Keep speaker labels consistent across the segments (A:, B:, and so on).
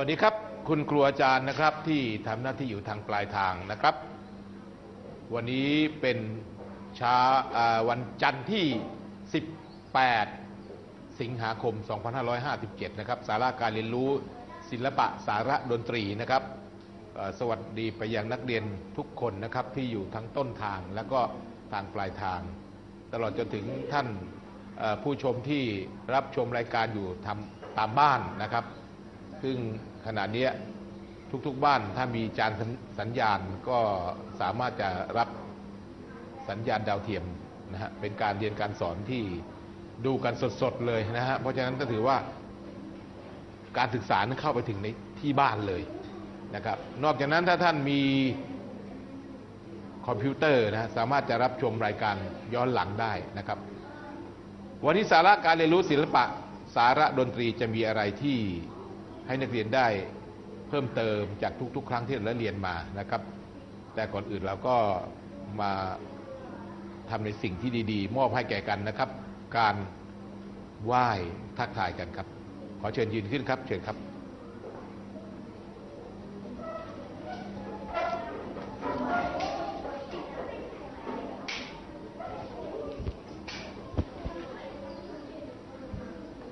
A: สวัสดีครับ คุณครูอาจารย์นะครับที่ทำหน้าที่อยู่ทางปลายทางนะครับ วันนี้เป็นช้าวันจันทร์ที่ 18 สิงหาคม 2557 นะครับ สาราการเรียนรู้ศิลปะสาระดนตรีนะครับ สวัสดีไปยังนักเรียนทุกคนนะครับที่อยู่ทั้งต้นทางแล้วก็ทางปลายทาง ตลอดจนถึงท่านผู้ชมที่รับชมรายการอยู่ทำตามบ้านนะครับ ซึ่งขณะนี้ทุกๆบ้านถ้ามีจานสัญญาณก็สามารถจะรับสัญญาณดาวเทียมนะฮะเป็นการเรียนการสอนที่ดูกันสดๆเลยนะฮะเพราะฉะนั้นก็ถือว่าการศึกษาเข้าไปถึงในที่บ้านเลยนะครับ นอกจากนั้นถ้าท่านมีคอมพิวเตอร์นะสามารถจะรับชมรายการย้อนหลังได้นะครับ วันนี้สาระการเรียนรู้ศิลปะสาระดนตรีจะมีอะไรที่ ให้นักเรียนได้เพิ่มเติมจากทุก ๆ ครั้งที่เราเรียนมานะครับ แต่ก่อนอื่นเราก็มาทำในสิ่งที่ดีๆ มอบให้แก่กันนะครับ การไหว้ทักทายกันครับ ขอเชิญยืนขึ้นครับ เชิญครับ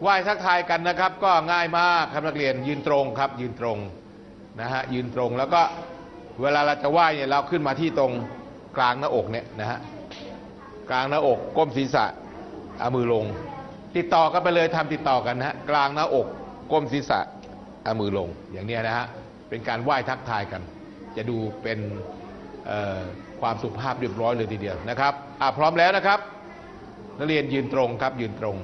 A: ไหว้ทักทายกันนะครับ ก็ง่ายมากครับนักเรียนยืนตรงครับ ยืนตรงนะฮะยืนตรงแล้วก็เวลาเราจะไหว้เนี่ยเราขึ้นมาที่ตรงกลางหน้าอกเนี่ยนะฮะกลางหน้าอกก้มศีรษะเอามือลง ติดต่อกันไปเลยทำติดต่อกันนะฮะกลางหน้าอกก้มศีรษะเอามือลงอย่างเนี้นะฮะเป็นการไหว้ทักทายกัน จะดูเป็นความสุภาพเรียบร้อยเลยทีเดียวนะครับอะพร้อมแล้วนะครับนักเรียนยืนตรงครับยืนตรง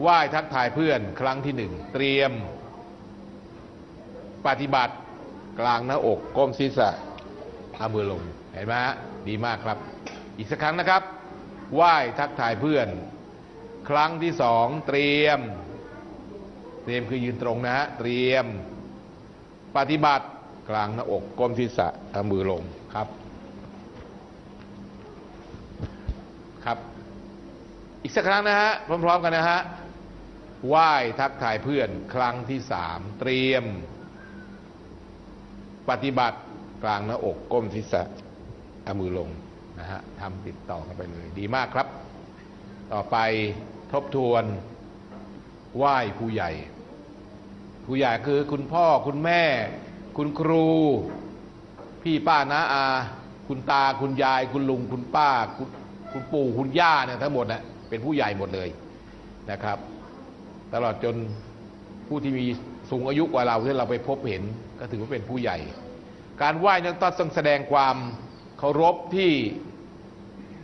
A: ไหว้ทักทายเพื่อนครั้งที่หนึ่งเตรียม ปฏิบัติกลางหน้าอกก้มศีรษะเอามือลงเห็นไหมฮะดีมากครับ อีกสักครั้งนะครับ ไหว้ทักทายเพื่อน ครั้งที่สองเตรียม เตรียมคือยืนตรงนะฮะเตรียม ปฏิบัติกลางหน้าอกก้มศีรษะเอามือลงครับ ครับ อีกสักครั้งนะฮะพร้อม ๆ กันนะฮะ ไหว้ทักทายเพื่อนครั้งที่สามเตรียม ปฏิบัติกลางหน้าอกก้มศีรษะเอามือลงนะฮะทำติดต่อกันไปเลย ดีมากครับ ต่อไปทบทวนไหว้ผู้ใหญ่ ผู้ใหญ่คือคุณพ่อคุณแม่ คุณครู พี่ป้าน้าอา คุณตาคุณยาย คุณลุงคุณป้า คุณคุณปู่คุณย่าเนี่ยทั้งหมดนะเป็นผู้ใหญ่หมดเลยนะครับ ตลอดจนผู้ที่มีสูงอายุกว่าเราที่เราไปพบเห็นก็ถือว่าเป็นผู้ใหญ่ การไหว้นั้นต้องแสดงความเคารพที่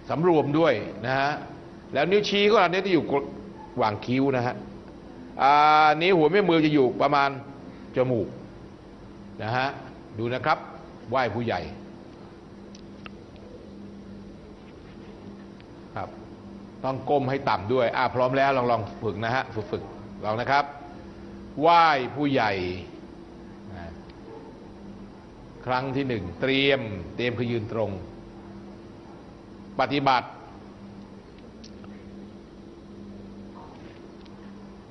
A: สำรวมด้วยนะฮะแล้วนิ้วชี้ของเราเนี่ยจะอยู่หว่างคิ้วนะฮะอ่านิ้วหัวแม่มือจะอยู่ประมาณจมูกนะฮะดูนะครับไหว้ผู้ใหญ่ครับ ต้องก้มให้ต่ำด้วยอ่าพร้อมแล้วลองลองฝึกนะฮะฝึกฝึก ลองนะครับ ไหว้ผู้ใหญ่ครั้งที่หนึ่งเตรียม เตรียมคือยืนตรง ปฏิบัติ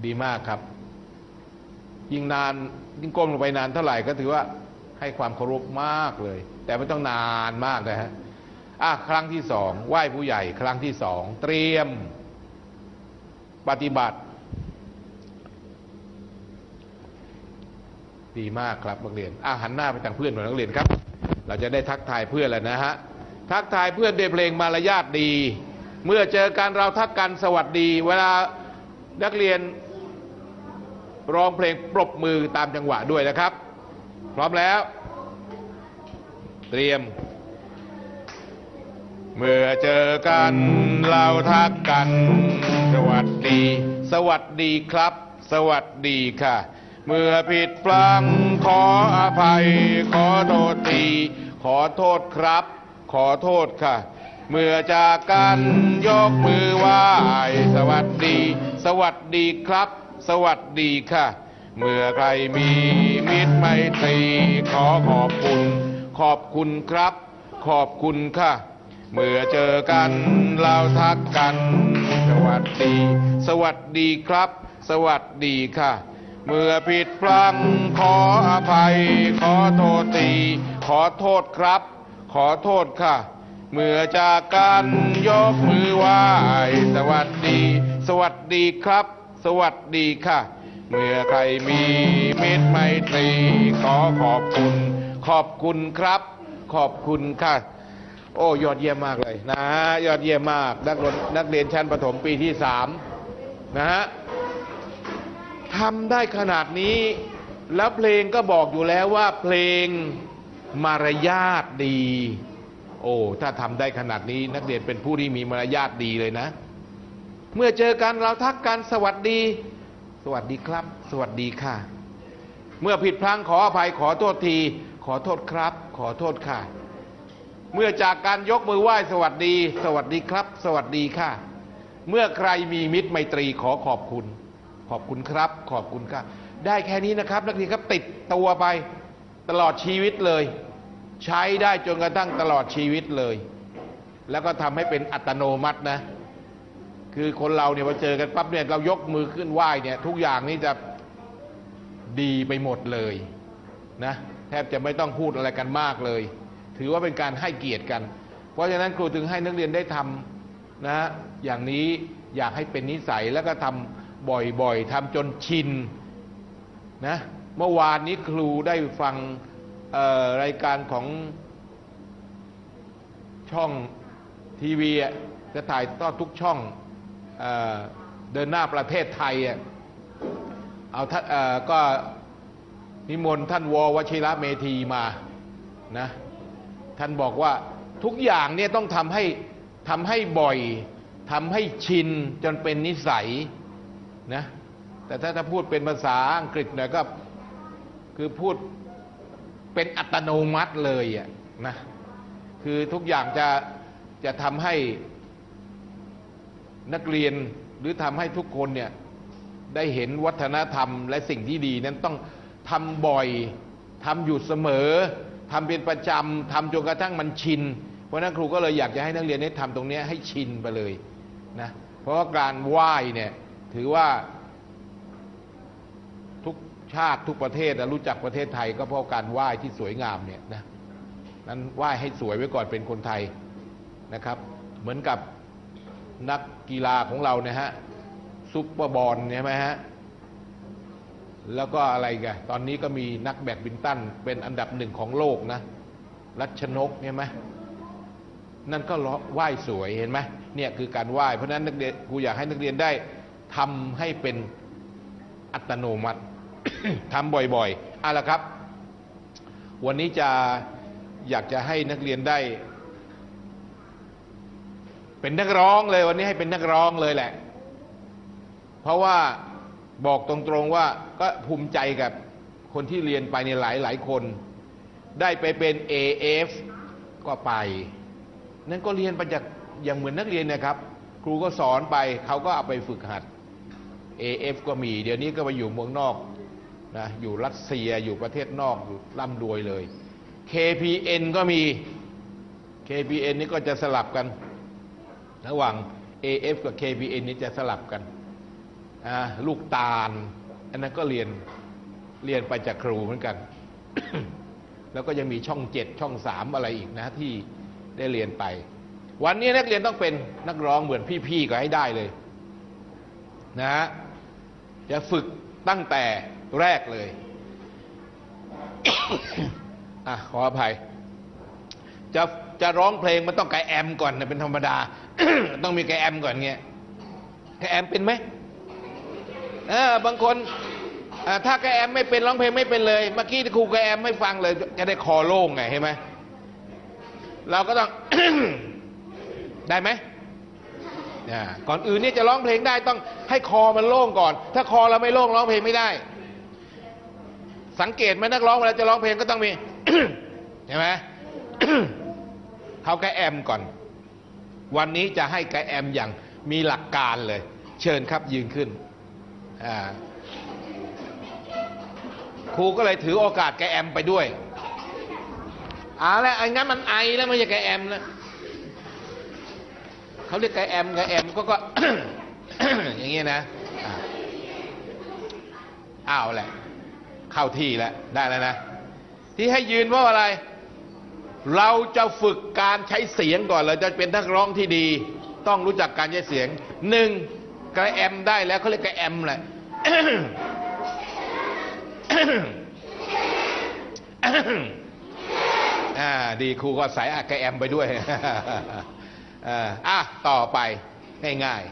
A: ดีมากครับ ยิ่งนานยิ่งก้มลงไปนานเท่าไหร่ก็ถือว่าให้ความเคารพมากเลย แต่ไม่ต้องนานมากนะฮะอะครั้งที่สองไหว้ผู้ใหญ่ ครั้งที่สอง เตรียม ปฏิบัติ ดีมากครับนักเรียนอะหันหน้าไปทางเพื่อนของนักเรียนครับ เราจะได้ทักทายเพื่อนแล้วนะฮะทักทายเพื่อนด้วยเพลงมารยาทดี เมื่อเจอกันเราทักกันสวัสดี เวลานักเรียนร้องเพลงปรบมือตามจังหวะด้วยนะครับ พร้อมแล้ว เตรียม เมื่อเจอกันเราทักกัน สวัสดี สวัสดีครับ สวัสดีค่ะ เมื่อผิดพลังขออภัย ขอโทษที ขอโทษครับ ขอโทษค่ะ เมื่อจากกันยกมือไหว้สวัสดี สวัสดีครับ สวัสดีค่ะ เมื่อใครมีมิตรไมตรีขอขอบคุณ ขอบคุณครับ ขอบคุณค่ะ เมื่อเจอกันเราทักกัน สวัสดี สวัสดีครับ สวัสดีค่ะ เมื่อผิดพลังขออภัย ขอโทษทีขอโทษครับ ขอโทษค่ะ เมื่อจากกันยกมือไหว้สวัสดี สวัสดีครับ สวัสดีค่ะ เมื่อใครมีมิตรไมตรีขอขอบคุณ ขอบคุณครับ ขอบคุณค่ะ โอ้ยอดเยี่ยมมากเลยนะฮะยอดเยี่ยมมากนักเรียนนักเรียนชั้นประถมปีที่สามนะฮะ ทำได้ขนาดนี้ แล้วเพลงก็บอกอยู่แล้วว่าเพลงมารยาทดี โอ้ถ้าทำได้ขนาดนี้ นักเรียนเป็นผู้ที่มีมารยาทดีเลยนะ เมื่อเจอกันเราทักกันสวัสดี สวัสดีครับ สวัสดีค่ะ เมื่อผิดพลั้งขออภัยขอโทษที ขอโทษครับ ขอโทษค่ะ เมื่อจากการยกมือไหว้สวัสดี สวัสดีครับ สวัสดีค่ะ เมื่อใครมีมิตรไมตรีขอขอบคุณ ขอบคุณครับ ขอบคุณค่ะได้แค่นี้นะครับ นักเรียนครับติดตัวไปตลอดชีวิตเลย ใช้ได้จนกระทั่งตลอดชีวิตเลย แล้วก็ทำให้เป็นอัตโนมัตินะ คือคนเราเนี่ยพอเจอกันปั๊บเนี่ยเรายกมือขึ้นไหว้เนี่ย ทุกอย่างนี่จะดีไปหมดเลยนะแทบจะไม่ต้องพูดอะไรกันมากเลย ถือว่าเป็นการให้เกียรติกัน เพราะฉะนั้นครูถึงให้นักเรียนได้ทำนะฮะอย่างนี้อยากให้เป็นนิสัยแล้วก็ทำ บ่อยๆทำจนชินนะเมื่อวานนี้ครูได้ฟังรายการของช่องทีวีจะถ่ายทอดทุกช่องเออเดินหน้าประเทศไทยเอาท่านก็นิมนต์ท่านววชิระเมธีมานะท่านบอกว่าทุกอย่างเนี่ยต้องทำให้ทำให้บ่อยทำให้ชินจนเป็นนิสัย นะแต่ถ้าถ้าพูดเป็นภาษาอังกฤษหน่อยก็คือพูดเป็นอัตโนมัติเลยอะนะคือทุกอย่างจะจะทำให้นักเรียนหรือทำให้ทุกคนเนี่ยได้เห็นวัฒนธรรมและสิ่งที่ดีนั้นต้องทำบ่อยทำอยู่เสมอทำเป็นประจำทำจนกระทั่งมันชิน เพราะนั้นครูก็เลยอยากจะให้นักเรียนได้ทำตรงนี้ให้ชินไปเลยนะเพราะว่าการไหว้เนี่ย ถือว่าทุกชาติทุกประเทศนะรู้จักประเทศไทยก็เพราะการไหว้ที่สวยงามเนี่ยนะนั้นไหว้ให้สวยไว้ก่อนเป็นคนไทยนะครับ เหมือนกับนักกีฬาของเราเนี่ยฮะซุปเปอร์บอลใช่ไหมฮะแล้วก็อะไรกันตอนนี้ก็มีนักแบดมินตันเป็นอันดับหนึ่งของโลกนะรัชนกเนี่ยไหมนั่นก็ไหว้สวยเห็นไหมเนี่ยคือการไหว้เพราะฉะนั้นนักเรียนครูอยากให้นักเรียนได้ ทำให้เป็นอัตโนมัติทำบ่อยๆเอาละครับ วันนี้จะอยากจะให้นักเรียนได้ เป็นนักร้องเลยวันนี้ให้เป็นนักร้องเลยแหละ เพราะว่าบอกตรงๆว่าก็ภูมิใจกับคนที่เรียนไปในหลายหลายคน ได้ไปเป็น AF ก็ไป นั่นก็เรียนไปจากอย่างเหมือนนักเรียนนะครับ ครูก็สอนไปเขาก็เอาไปฝึกหัด AF ก็มี เดี๋ยวนี้ก็ไปอยู่เมืองนอกนะอยู่รัสเซียอยู่ประเทศนอกอยู่ร่ำรวยเลย KPN ก็มี KPN นี่ก็จะสลับกัน ระหว่าง AF กับ KPN นี่จะสลับกันอ่าลูกตาล อันนั้นก็เรียนเรียนไปจากครูเหมือนกัน แล้วก็ยังมีช่องเจ็ดช่องสามอะไรอีกนะที่ได้เรียนไป วันนี้นักเรียนต้องเป็นนักร้องเหมือนพี่ๆก็ให้ได้เลย นะฮะ จะฝึกตั้งแต่แรกเลย อะขออภัย จะจะร้องเพลงมันต้องไกแอมก่อนนะเป็นธรรมดา ต้องมีไกแอมก่อนเงี้ยไกแอมเป็นไหมเออบางคนถ้าไกแอมไม่เป็นร้องเพลงไม่เป็นเลยเมื่อกี้ครูไกแอมไม่ฟังเลย จะได้คอโล่งไงเห็นไหมเราก็ต้อง ได้ไหม อ่าก่อนอื่นเนี่ยจะร้องเพลงได้ต้องให้คอมันโล่งก่อน ถ้าคอเราไม่โล่งร้องเพลงไม่ได้ สังเกตไหมนักร้องเวลาจะร้องเพลงก็ต้องมีใช่ไหมเขาแกแอมก่อน วันนี้จะให้แกแอมอย่างมีหลักการเลย เชิญครับยืนขึ้นครูก็เลยถือโอกาสแกแอมไปด้วยเอาละไอ้งั้นมันไอแล้วไม่ใช่แกแอมแล้ว เขาเรียกไกแอมไกแอมก็ก็ อย่างเงี้ยนะอ้าวแหละ เข้าที่แล้วได้แล้วนะ ที่ให้ยืนเพราะอะไร เราจะฝึกการใช้เสียงก่อนเราจะเป็นนักร้องที่ดี ต้องรู้จักการใช้เสียงหนึ่งกระแอมได้แล้วเขาเรียกกระแอมแหละอ่าดีครูก็ใส่อะกระแอมไปด้วย อ่าอะต่อไปง่าย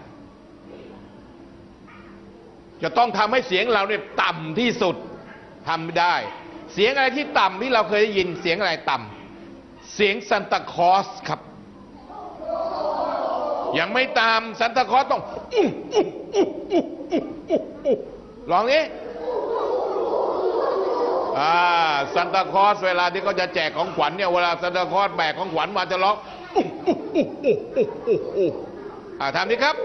A: ๆจะต้องทำให้เสียงเราเนี่ยต่ำที่สุดทำไม่ได้ เสียงอะไรที่ต่ำที่เราเคยได้ยินเสียงอะไรต่ำเสียงซันตาคอสครับ ยังไม่ตามซันตาคอสต้องลองนี้อ่าซันตาคอสเวลาที่เขาจะแจกของขวัญเนี่ยเวลาซันตาคอสแบกของขวัญมาจะร้อง อ่าทำนี้ครับ